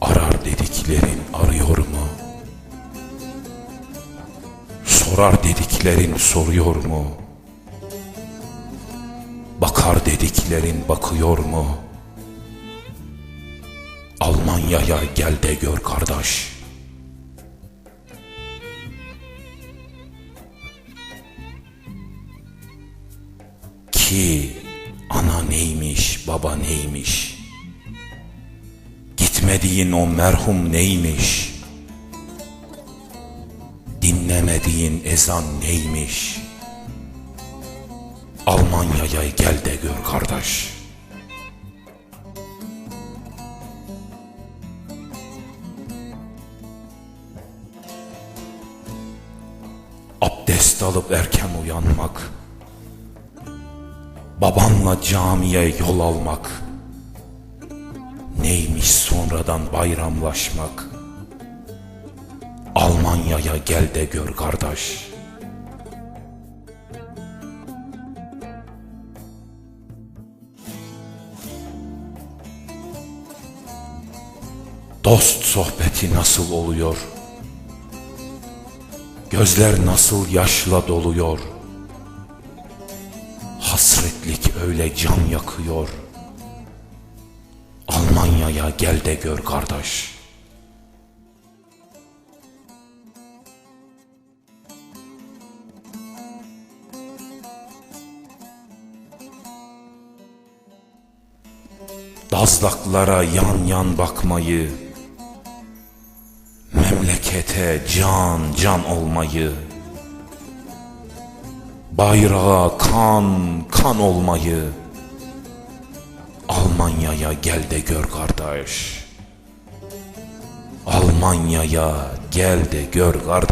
Arar dediklerin arıyor mu? Sorar dediklerin soruyor mu? Bakar dediklerin bakıyor mu? Almanya'ya gel de gör kardeş. Ki ana neymiş, baba neymiş? Gitmediğin o merhum neymiş? Dinlemediğin ezan neymiş? Almanya'ya gel de gör kardeş. Abdest alıp erken uyanmak, babanla camiye yol almak, Neymiş sonradan bayramlaşmak? Almanya'ya gel de gör kardeş. Dost sohbeti nasıl oluyor? Gözler nasıl yaşla doluyor? Hasretlik öyle can yakıyor. Almanya'ya gel de gör kardeş. Dazlaklara yan yan bakmayı, memlekete can can olmayı, bayrağa kan kan olmayı, Almanya'ya gel de gör kardeş. Almanya'ya gel de gör kardeş.